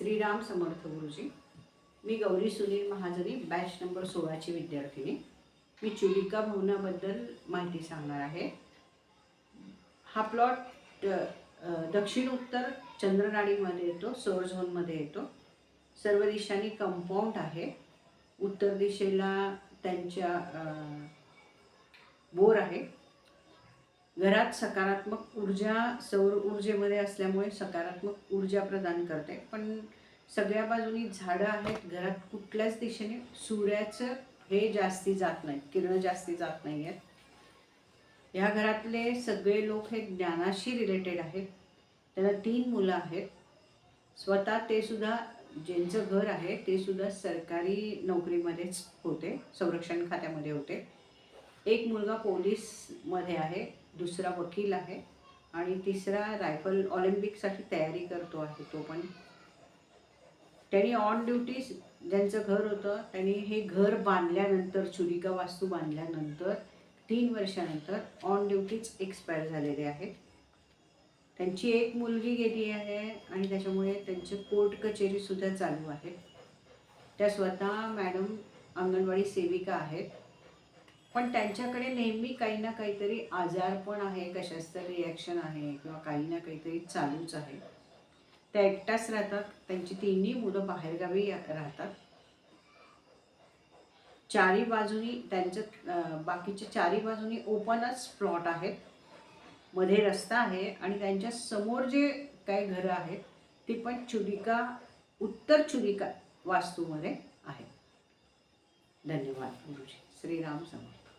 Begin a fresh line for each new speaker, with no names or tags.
श्रीराम समर्थ गुरुजी. मी गौरी सुनील महाजनी batch number सोळाची विद्यार्थिनी. मी चुलिका भवनाबद्दल माहिती सांगणार आहे. हा प्लॉट दक्षिण उत्तर चंद्रनाडीमध्ये येतो सौर झोनमध्ये येतो. सर्व दिशांनी कंपाऊंड आहे. उत्तर दिशेला त्यांच्या बोर आहे. घरात सकारात्मक ऊर्जा सौर ऊर्जेमध्ये असल्यामुळे सकारात्मक ऊर्जा प्रदान करते. पण सगळ्या बाजूनी झाडं आहेत घरात कुठल्याच दिशेने सूर्याचं हे जास्ती जात नाहीत किरण जास्ती जात नाही आहेत ह्या घरातले सगळे लोक हे ज्ञानाशी रिलेटेड आहेत. त्यांना तीन मुलं आहेत. स्वतः ते सुद्धा ज्यांचं घर आहे ते सुद्धा सरकारी नोकरीमध्येच होते संरक्षण खात्यामध्ये होते. एक मुलगा पोलीसमध्ये आहे दुसरा वकील आहे आणि तिसरा रायफल ऑलिम्पिकसाठी तयारी करतो आहे तो पण. त्यांनी ऑन ड्युटी ज्यांचं घर होतं त्यांनी हे घर बांधल्यानंतर चुरिका वास्तू बांधल्यानंतर तीन वर्षानंतर ऑन ड्युटीच एक्सपायर झालेले आहेत. त्यांची एक मुलगी गेली आहे आणि त्याच्यामुळे त्यांचे कोर्ट कचेरीसुद्धा चालू आहेत. त्या स्वतः मॅडम अंगणवाडी सेविका आहेत. पण त्यांच्याकडे नेहमी काही ना काहीतरी आजारपण आहे कशाच तरी रिॲक्शन आहे किंवा काही ना काहीतरी चालूच आहे. त्या एकट्याच राहतात त्यांची तिन्ही मुलं बाहेरगावी राहतात. चारी बाजूनी त्यांचं बाकीचे चारी बाजूनी ओपनच प्लॉट आहेत. मध्ये रस्ता आहे आणि त्यांच्यासमोर जे काही घरं आहेत ती पण चुरिका उत्तर चुरिका वास्तूमध्ये आहे. धन्यवाद गुरुजी. శ్రీరామ సమర్థ